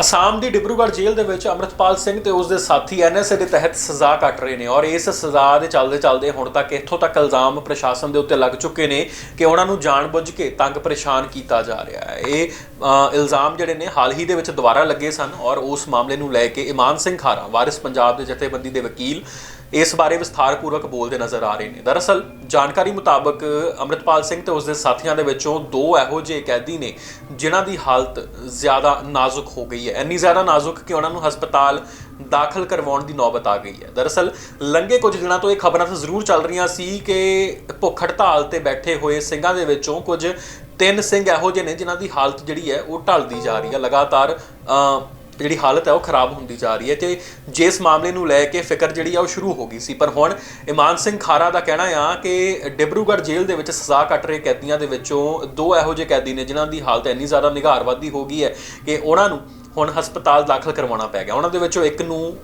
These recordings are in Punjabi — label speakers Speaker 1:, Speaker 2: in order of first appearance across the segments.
Speaker 1: ਅਸਾਮ ਦੀ ਡਿਬਰੂਗੜ੍ਹ ਜੇਲ੍ਹ ਦੇ ਵਿੱਚ ਅੰਮ੍ਰਿਤਪਾਲ ਸਿੰਘ ਤੇ ਉਸ ਦੇ ਸਾਥੀ ਐਨਐਸਏ ਦੇ ਤਹਿਤ ਸਜ਼ਾ ਕੱਟ ਰਹੇ ਨੇ ਔਰ ਇਸ ਸਜ਼ਾ ਦੇ ਚੱਲਦੇ ਚੱਲਦੇ ਹੁਣ ਤੱਕ ਇੱਥੋਂ ਤੱਕ ਇਲਜ਼ਾਮ ਪ੍ਰਸ਼ਾਸਨ ਦੇ ਉੱਤੇ ਲੱਗ ਚੁੱਕੇ ਨੇ ਕਿ ਉਹਨਾਂ ਨੂੰ ਜਾਣਬੁੱਝ ਕੇ ਤੰਗ ਪਰੇਸ਼ਾਨ ਕੀਤਾ ਜਾ ਰਿਹਾ ਹੈ। ਇਹ ਇਲਜ਼ਾਮ ਜਿਹੜੇ ਨੇ ਹਾਲ ਹੀ ਦੇ ਵਿੱਚ ਦੁਬਾਰਾ ਲੱਗੇ ਸਨ ਔਰ ਉਸ ਮਾਮਲੇ ਨੂੰ ਲੈ ਕੇ ਇਮਾਨ ਸਿੰਘ ਖਾਰਾ, ਵਾਰਿਸ ਪੰਜਾਬ ਦੇ ਜਥੇਬੰਦੀ ਦੇ ਵਕੀਲ ਇਸ ਬਾਰੇ ਵਿਸਥਾਰਪੂਰਵਕ ਬੋਲਦੇ ਨਜ਼ਰ ਆ ਰਹੇ ਨੇ। ਦਰਅਸਲ, ਜਾਣਕਾਰੀ ਮੁਤਾਬਕ ਅੰਮ੍ਰਿਤਪਾਲ ਸਿੰਘ ਤੇ ਉਸ ਦੇ ਸਾਥੀਆਂ ਦੇ ਵਿੱਚੋਂ ਦੋ ਇਹੋ ਜਿਹੇ ਕੈਦੀ ਨੇ, ਜਿਨ੍ਹਾਂ ਦੀ ਹਾਲਤ ਜ਼ਿਆਦਾ ਨਾਜ਼ੁਕ ਹੋ ਗਈ ਹੈ। ਇੰਨੀ ਜ਼ਿਆਦਾ ਨਾਜ਼ੁਕ ਕਿ ਉਹਨਾਂ ਨੂੰ ਹਸਪਤਾਲ ਦਾਖਲ ਕਰਵਾਉਣ ਦੀ ਨੌਬਤ ਆ ਗਈ ਹੈ। ਦਰਅਸਲ, ਲੰਘੇ ਕੁਝ ਦਿਨਾਂ ਤੋਂ ਇਹ ਖਬਰਾਂ ਤਾਂ ਜ਼ਰੂਰ ਚੱਲ ਰਹੀਆਂ ਸੀ ਕਿ ਭੁੱਖ ਹੜਤਾਲ ਤੇ ਬੈਠੇ ਹੋਏ ਸਿੰਘਾਂ ਦੇ ਵਿੱਚੋਂ ਕੁਝ ਤਿੰਨ ਸਿੰਘ ਇਹੋ ਜਿਹੇ ਨੇ, ਜਿਨ੍ਹਾਂ ਦੀ ਹਾਲਤ ਜਿਹੜੀ ਹੈ ਉਹ ਢਲਦੀ ਜਾ ਰਹੀ ਹੈ। ਲਗਾਤਾਰ ਜਿਹੜੀ ਹਾਲਤ ਹੈ ਉਹ ਖਰਾਬ ਹੁੰਦੀ ਜਾ ਰਹੀ ਹੈ ਤੇ ਜਿਸ ਮਾਮਲੇ ਨੂੰ ਲੈ ਕੇ ਫਿਕਰ ਜਿਹੜੀ ਆ ਉਹ ਸ਼ੁਰੂ ਹੋ ਗਈ ਸੀ। ਪਰ ਹੁਣ ਇਮਾਨ ਸਿੰਘ ਖਾਰਾ ਦਾ ਕਹਿਣਾ ਆ ਕਿ ਡਿਬਰੂਗੜ੍ਹ ਜੇਲ੍ਹ ਦੇ ਵਿੱਚ ਸਜ਼ਾ ਕੱਟ ਰਹੇ ਕੈਦੀਆਂ ਦੇ ਵਿੱਚੋਂ ਦੋ ਇਹੋ ਜਿਹੇ ਕੈਦੀ ਨੇ ਜਿਨ੍ਹਾਂ ਦੀ ਹਾਲਤ ਇੰਨੀ ਜ਼ਿਆਦਾ ਨਿਘਾਰਵਾਦੀ ਹੋ ਗਈ ਹੈ ਕਿ ਉਹਨਾਂ ਨੂੰ ਹੁਣ ਹਸਪਤਾਲ ਦਾਖਲ ਕਰਵਾਉਣਾ ਪੈ ਗਿਆ। ਉਹਨਾਂ ਦੇ ਵਿੱਚੋਂ ਇੱਕ ਨੂੰ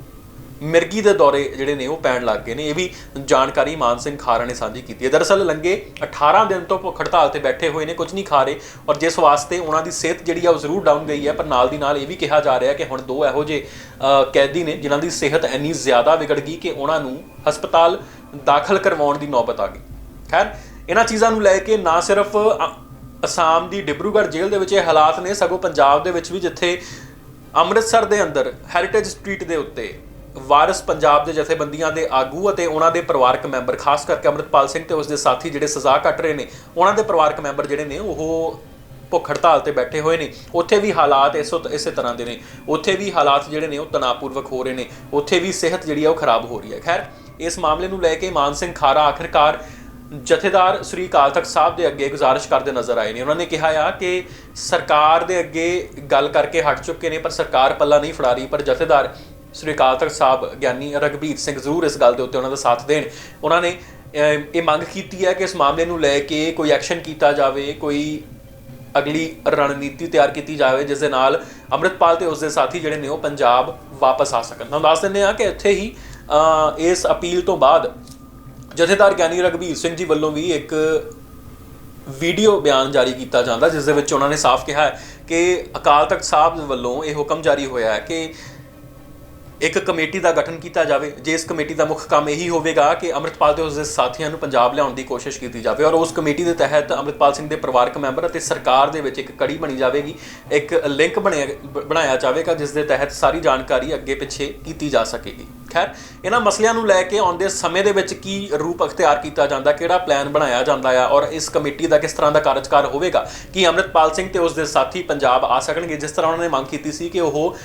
Speaker 1: ਮਿਰਗੀ ਦੇ ਦੌਰੇ ਜਿਹੜੇ ਨੇ ਉਹ ਪੈਣ ਲੱਗ ਗਏ ਨੇ, ਇਹ ਵੀ ਜਾਣਕਾਰੀ ਮਾਨ ਸਿੰਘ ਖਾਰਾ ਨੇ ਸਾਂਝੀ ਕੀਤੀ ਹੈ। ਦਰਅਸਲ ਲੰਗੇ 18 ਦਿਨ ਤੋਂ ਭੁੱਖ ਹੜਤਾਲ ਤੇ ਬੈਠੇ ਹੋਏ ਨੇ, ਕੁਝ ਨਹੀਂ ਖਾ ਰਹੇ ਔਰ ਜਿਸ ਵਾਸਤੇ ਉਹਨਾਂ ਦੀ ਸਿਹਤ ਜਿਹੜੀ ਆ ਉਹ ਜ਼ਰੂਰ ਡਾਊਨ ਗਈ ਹੈ, ਪਰ ਨਾਲ ਦੀ ਨਾਲ ਇਹ ਵੀ ਕਿਹਾ ਜਾ ਰਿਹਾ ਕਿ ਹੁਣ ਦੋ ਇਹੋ ਜਿਹੇ ਕੈਦੀ ਨੇ ਜਿਨ੍ਹਾਂ ਦੀ ਸਿਹਤ ਇੰਨੀ ਜ਼ਿਆਦਾ ਵਿਗੜ ਗਈ ਕਿ ਉਹਨਾਂ ਨੂੰ ਹਸਪਤਾਲ ਦਾਖਲ ਕਰਵਾਉਣ ਦੀ ਨੌਬਤ ਆ ਗਈ। ਖੈਰ, ਇਹਨਾਂ ਚੀਜ਼ਾਂ ਨੂੰ ਲੈ ਕੇ ਨਾ ਸਿਰਫ ਅ- ਅਸਾਮ ਦੀ ਡਿਬਰੂਗੜ੍ਹ ਜੇਲ੍ਹ ਦੇ ਵਿੱਚ ਇਹ ਹਾਲਾਤ ਨੇ, ਸਗੋਂ ਪੰਜਾਬ ਦੇ ਵਿੱਚ ਵੀ ਜਿੱਥੇ ਅੰਮ੍ਰਿਤਸਰ ਦੇ ਅੰਦਰ ਹੈਰੀਟੇਜ ਸਟਰੀਟ ਦੇ ਉੱਤੇ ਵਾਰਿਸ ਪੰਜਾਬ ਦੇ ਜਥੇਬੰਦੀਆਂ ਦੇ ਆਗੂ ਅਤੇ ਉਹਨਾਂ ਦੇ ਪਰਿਵਾਰਕ ਮੈਂਬਰ, ਖਾਸ ਕਰਕੇ ਅੰਮ੍ਰਿਤਪਾਲ ਸਿੰਘ ਤੇ ਉਸ ਦੇ ਸਾਥੀ ਜਿਹੜੇ ਸਜ਼ਾ ਕੱਟ ਰਹੇ ਨੇ, ਉਹਨਾਂ ਦੇ ਪਰਿਵਾਰਕ ਮੈਂਬਰ ਜਿਹੜੇ ਨੇ, ਉਹ ਭੁੱਖ ਹੜਤਾਲ ਤੇ ਬੈਠੇ ਹੋਏ ਨੇ। ਉੱਥੇ ਵੀ ਹਾਲਾਤ ਇਸੋ ਇਸੇ ਤਰ੍ਹਾਂ ਦੇ ਨੇ। ਉੱਥੇ ਵੀ ਹਾਲਾਤ ਜਿਹੜੇ ਨੇ, ਉਹ ਤਣਾਅਪੂਰਵਕ ਹੋ ਰਹੇ ਨੇ। ਉੱਥੇ ਵੀ ਸਿਹਤ ਜਿਹੜੀ ਆ, ਉਹ ਖਰਾਬ ਹੋ ਰਹੀ ਹੈ। ਖੈਰ, ਇਸ ਮਾਮਲੇ ਨੂੰ ਲੈ ਕੇ ਮਾਨ ਸਿੰਘ ਖਾਰਾ ਆਖਿਰਕਾਰ ਜਥੇਦਾਰ ਸ੍ਰੀ ਅਕਾਲ ਤਖਤ ਸਾਹਿਬ ਦੇ ਅੱਗੇ ਗੁਜ਼ਾਰਿਸ਼ ਕਰਦੇ ਨਜ਼ਰ ਆਏ ਨੇ। ਉਹਨਾਂ ਨੇ ਕਿਹਾ ਆ ਕਿ ਸਰਕਾਰ ਦੇ ਅੱਗੇ ਗੱਲ ਕਰਕੇ ਹਟ ਚੁੱਕੇ ਨੇ, ਪਰ ਸਰਕਾਰ ਪੱਲਾ ਨਹੀਂ ਫੜਾ ਰਹੀ, ਪਰ ਜਥੇਦਾਰ ਸ੍ਰੀ ਅਕਾਲ ਤਖਤ ਸਾਹਿਬ ਗਿਆਨੀ ਰਗਬੀਰ ਸਿੰਘ ਜ਼ਰੂਰ ਇਸ ਗੱਲ ਦੇ ਉੱਤੇ ਉਹਨਾਂ ਦਾ ਸਾਥ ਦੇਣ। ਉਹਨਾਂ ਨੇ ਇਹ ਮੰਗ ਕੀਤੀ ਹੈ ਕਿ ਇਸ ਮਾਮਲੇ ਨੂੰ ਲੈ ਕੇ ਕੋਈ ਐਕਸ਼ਨ ਕੀਤਾ ਜਾਵੇ, ਕੋਈ ਅਗਲੀ ਰਣਨੀਤੀ ਤਿਆਰ ਕੀਤੀ ਜਾਵੇ, ਜਿਸ ਦੇ ਨਾਲ ਅੰਮ੍ਰਿਤਪਾਲ ਤੇ ਉਸ ਦੇ ਸਾਥੀ ਜਿਹੜੇ ਨੇ ਉਹ ਪੰਜਾਬ ਵਾਪਸ ਆ ਸਕਣ। ਤੁਹਾਨੂੰ ਦੱਸ ਦਿੰਦੇ ਆ ਕਿ ਇੱਥੇ ਹੀ ਇਸ ਅਪੀਲ ਤੋਂ ਬਾਅਦ ਜਥੇਦਾਰ ਗਿਆਨੀ ਰਗਬੀਰ ਸਿੰਘ ਜੀ ਵੱਲੋਂ ਵੀ ਇੱਕ ਵੀਡੀਓ ਬਿਆਨ ਜਾਰੀ ਕੀਤਾ ਜਾਂਦਾ, ਜਿਸ ਦੇ ਵਿੱਚ ਉਹਨਾਂ ਨੇ ਸਾਫ਼ ਕਿਹਾ ਹੈ ਕਿ ਅਕਾਲ ਤਖਤ ਸਾਹਿਬ ਵੱਲੋਂ ਇਹ ਹੁਕਮ ਜਾਰੀ ਹੋਇਆ ਹੈ ਕਿ ਇੱਕ ਕਮੇਟੀ ਦਾ ਗਠਨ ਕੀਤਾ ਜਾਵੇ, ਜੇ ਇਸ ਕਮੇਟੀ ਦਾ ਮੁੱਖ ਕੰਮ ਇਹੀ ਹੋਵੇਗਾ ਕਿ ਅੰਮ੍ਰਿਤਪਾਲ ਤੇ ਉਸਦੇ ਸਾਥੀਆਂ ਨੂੰ ਪੰਜਾਬ ਲਿਆਉਣ ਦੀ ਕੋਸ਼ਿਸ਼ ਕੀਤੀ ਜਾਵੇ ਔਰ ਉਸ ਕਮੇਟੀ ਦੇ ਤਹਿਤ ਅੰਮ੍ਰਿਤਪਾਲ ਸਿੰਘ ਦੇ ਪਰਿਵਾਰਕ ਮੈਂਬਰ ਅਤੇ ਸਰਕਾਰ ਦੇ ਵਿੱਚ ਇੱਕ ਕੜੀ ਬਣੀ ਜਾਵੇਗੀ, ਇੱਕ ਲਿੰਕ ਬਣਿਆ ਬ- ਬਣਾਇਆ ਜਾਵੇਗਾ ਜਿਸ ਦੇ ਤਹਿਤ ਸਾਰੀ ਜਾਣਕਾਰੀ ਅੱਗੇ ਪਿੱਛੇ ਕੀਤੀ ਜਾ ਸਕੇਗੀ। ਖੈਰ, ਇਹਨਾਂ ਮਸਲਿਆਂ ਨੂੰ ਲੈ ਕੇ ਆਉਂਦੇ ਸਮੇਂ ਦੇ ਵਿੱਚ ਕੀ ਰੂਪ ਅਖਤਿਆਰ ਕੀਤਾ ਜਾਂਦਾ, ਕਿਹੜਾ ਪਲਾਨ ਬਣਾਇਆ ਜਾਂਦਾ ਆ ਔਰ ਇਸ ਕਮੇਟੀ ਦਾ ਕਿਸ ਤਰ੍ਹਾਂ ਦਾ ਕਾਰਜਕਾਰ ਹੋਵੇਗਾ, ਕਿ ਅੰਮ੍ਰਿਤਪਾਲ ਸਿੰਘ ਤੇ ਉਸ ਦੇ ਸਾਥੀ ਪੰਜਾਬ ਆ ਸਕਣਗੇ, ਜਿਸ ਤਰ੍ਹਾਂ ਉਹਨਾਂ ਨੇ ਮੰਗ ਕੀਤੀ ਸੀ ਕਿ ਉਹ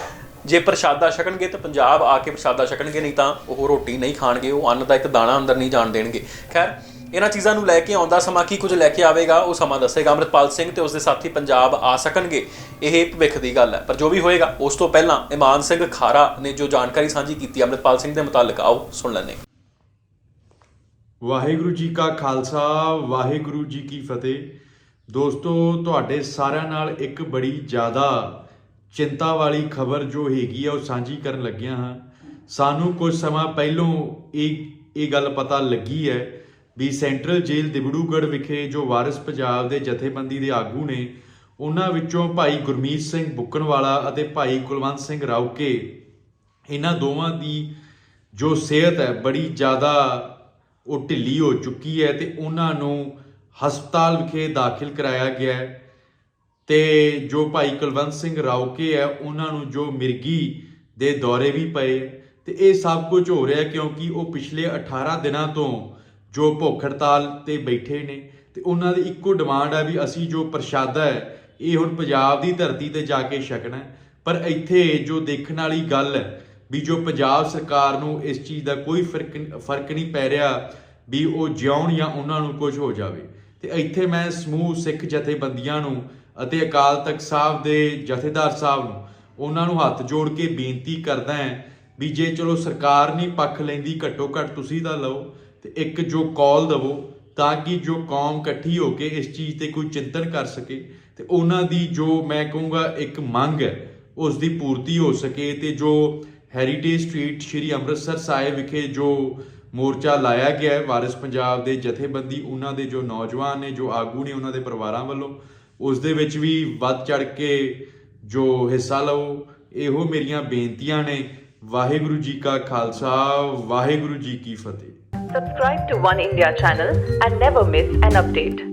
Speaker 1: ਜੇ ਪ੍ਰਸ਼ਾਦਾ ਛਕਣਗੇ ਤਾਂ ਪੰਜਾਬ ਆ ਕੇ ਪ੍ਰਸ਼ਾਦਾ ਛਕਣਗੇ, ਨਹੀਂ ਤਾਂ ਉਹ ਰੋਟੀ ਨਹੀਂ ਖਾਣਗੇ, ਉਹ ਅੰਨ ਦਾ ਇੱਕ ਦਾਣਾ ਅੰਦਰ ਨਹੀਂ ਜਾਣ ਦੇਣਗੇ। ਖੈਰ, ਇਹਨਾਂ ਚੀਜ਼ਾਂ ਨੂੰ ਲੈ ਕੇ ਆਉਂਦਾ ਸਮਾਂ ਕੀ ਕੁਝ ਲੈ ਕੇ ਆਵੇਗਾ, ਉਹ ਸਮਾਂ ਦੱਸੇਗਾ ਅੰਮ੍ਰਿਤਪਾਲ ਸਿੰਘ ਤੇ ਉਸਦੇ ਸਾਥੀ ਪੰਜਾਬ ਆ ਸਕਣਗੇ। ਇਹ ਭਵਿੱਖ ਦੀ ਗੱਲ ਹੈ, ਪਰ ਜੋ ਵੀ ਹੋਏਗਾ, ਉਸ ਤੋਂ ਪਹਿਲਾਂ ਇਮਾਨ ਸਿੰਘ ਖਾਰਾ ਨੇ ਜੋ ਜਾਣਕਾਰੀ ਸਾਂਝੀ ਕੀਤੀ ਅੰਮ੍ਰਿਤਪਾਲ ਸਿੰਘ ਦੇ ਮੁਤਾਲਕ, ਆਓ ਸੁਣ ਲੈਂਦੇ
Speaker 2: ਵਾਹਿਗੁਰੂ ਜੀ ਕਾ ਖਾਲਸਾ, ਵਾਹਿਗੁਰੂ ਜੀ ਕੀ ਫਤਿਹ। ਦੋਸਤੋ, ਤੁਹਾਡੇ ਸਾਰਿਆਂ ਨਾਲ ਇੱਕ ਬੜੀ ਜ਼ਿਆਦਾ ਚਿੰਤਾ ਵਾਲੀ ਖਬਰ ਜੋ ਹੈਗੀ ਆ ਉਹ ਸਾਂਝੀ ਕਰਨ ਲੱਗਿਆ ਹਾਂ। ਸਾਨੂੰ ਕੁਝ ਸਮਾਂ ਪਹਿਲੋਂ ਇਹ ਇਹ ਗੱਲ ਪਤਾ ਲੱਗੀ ਹੈ ਵੀ ਸੈਂਟਰਲ ਜੇਲ੍ਹ ਦਿਬੜੂਗੜ੍ਹ ਵਿਖੇ ਜੋ ਵਾਰਿਸ ਪੰਜਾਬ ਦੇ ਜਥੇਬੰਦੀ ਦੇ ਆਗੂ ਨੇ, ਉਹਨਾਂ ਵਿੱਚੋਂ ਭਾਈ ਗੁਰਮੀਤ ਸਿੰਘ ਬੁੱਕਣਵਾਲਾ ਅਤੇ ਭਾਈ ਕੁਲਵੰਤ ਸਿੰਘ ਰਾਉਕੇ ਇਹਨਾਂ ਦੋਵਾਂ ਦੀ ਜੋ ਸਿਹਤ ਹੈ ਬੜੀ ਜ਼ਿਆਦਾ ਉਹ ਢਿੱਲੀ ਹੋ ਚੁੱਕੀ ਹੈ ਤੇ ਉਹਨਾਂ ਨੂੰ ਹਸਪਤਾਲ ਵਿਖੇ ਦਾਖਲ ਕਰਾਇਆ ਗਿਆ ਹੈ। ਤੇ ਜੋ ਭਾਈ ਕੁਲਵੰਤ ਸਿੰਘ ਰਾਉਕੇ ਹੈ, ਉਹਨਾਂ ਨੂੰ ਜੋ ਮਿਰਗੀ ਦੇ ਦੌਰੇ ਵੀ ਪਏ ਤੇ ਇਹ ਸਭ ਕੁਝ ਹੋ ਰਿਹਾ ਕਿਉਂਕਿ ਉਹ ਪਿਛਲੇ 18 ਦਿਨਾਂ ਤੋਂ ਜੋ ਭੁੱਖ ਹੜਤਾਲ ਤੇ ਬੈਠੇ ਨੇ ਤੇ ਉਹਨਾਂ ਦੀ ਇੱਕੋ ਡਿਮਾਂਡ ਹੈ ਵੀ ਅਸੀਂ ਜੋ ਪ੍ਰਸ਼ਾਦਾ ਹੈ, ਇਹ ਹੁਣ ਪੰਜਾਬ ਦੀ ਧਰਤੀ ਤੇ ਜਾ ਕੇ ਛਕਣਾ ਪਰ ਇੱਥੇ ਜੋ ਦੇਖਣ ਵਾਲੀ ਗੱਲ ਹੈ ਵੀ ਜੋ ਪੰਜਾਬ ਸਰਕਾਰ ਨੂੰ ਇਸ ਚੀਜ਼ ਦਾ ਕੋਈ ਫ਼ਰਕ ਫ਼ਰਕ ਨਹੀਂ ਪੈ ਰਿਹਾ ਵੀ ਉਹ ਜਿਉਣ ਜਾਂ ਉਹਨਾਂ ਨੂੰ ਕੁਝ ਹੋ ਜਾਵੇ ਤੇ ਇੱਥੇ ਮੈਂ ਸਮੂਹ ਸਿੱਖ ਜਥੇਬੰਦੀਆਂ ਨੂੰ ਅਤੇ ਅਕਾਲ ਤਖਤ ਸਾਹਿਬ ਦੇ ਜਥੇਦਾਰ ਸਾਹਿਬ ਨੂੰ ਉਹਨਾਂ ਨੂੰ ਹੱਥ ਜੋੜ ਕੇ ਬੇਨਤੀ ਕਰਦਾ ਹਾਂ ਵੀ ਜੇ ਚਲੋ ਸਰਕਾਰ ਨਹੀਂ ਪੱਖ ਲੈਂਦੀ ਘੱਟੋ ਘੱਟ ਤੁਸੀਂ ਤਾਂ ਲਓ ਤੇ ਇੱਕ ਜੋ ਕਾਲ ਦਵੋ ਤਾਂ ਕਿ ਜੋ ਕੌਮ ਇਕੱਠੀ ਹੋ ਕੇ ਇਸ ਚੀਜ਼ ਤੇ ਕੋਈ ਚਿੰਤਨ ਕਰ ਸਕੇ ਤੇ ਉਹਨਾਂ ਦੀ ਜੋ ਮੈਂ ਕਹੂੰਗਾ ਇੱਕ ਮੰਗ ਹੈ, ਉਸ ਦੀ ਪੂਰਤੀ ਹੋ ਸਕੇ ਤੇ ਜੋ ਹੈਰੀਟੇਜ ਸਟਰੀਟ ਸ਼੍ਰੀ ਅੰਮ੍ਰਿਤਸਰ ਸਾਹਿਬ ਵਿਖੇ ਜੋ ਮੋਰਚਾ ਲਾਇਆ ਗਿਆ ਹੈ, ਵਾਰਿਸ ਪੰਜਾਬ ਦੇ ਜਥੇਬੰਦੀ, ਉਹਨਾਂ ਦੇ ਜੋ ਨੌਜਵਾਨ ਨੇ, ਜੋ ਆਗੂ ਨੇ ਉਹਨਾਂ ਦੇ ਪਰਿਵਾਰਾਂ ਵੱਲੋਂ ਉਸ ਦੇ ਵਿੱਚ ਵੀ ਵੱਧ ਚੜ ਕੇ ਜੋ ਹਿੱਸਾ ਲਓ ਇਹੋ ਮੇਰੀਆਂ ਬੇਨਤੀਆਂ ਨੇ ਵਾਹਿਗੁਰੂ ਜੀ ਕਾ ਖਾਲਸਾ ਵਾਹਿਗੁਰੂ ਜੀ ਕੀ ਫਤਿਹ
Speaker 3: Subscribe to One India channel and never miss an update.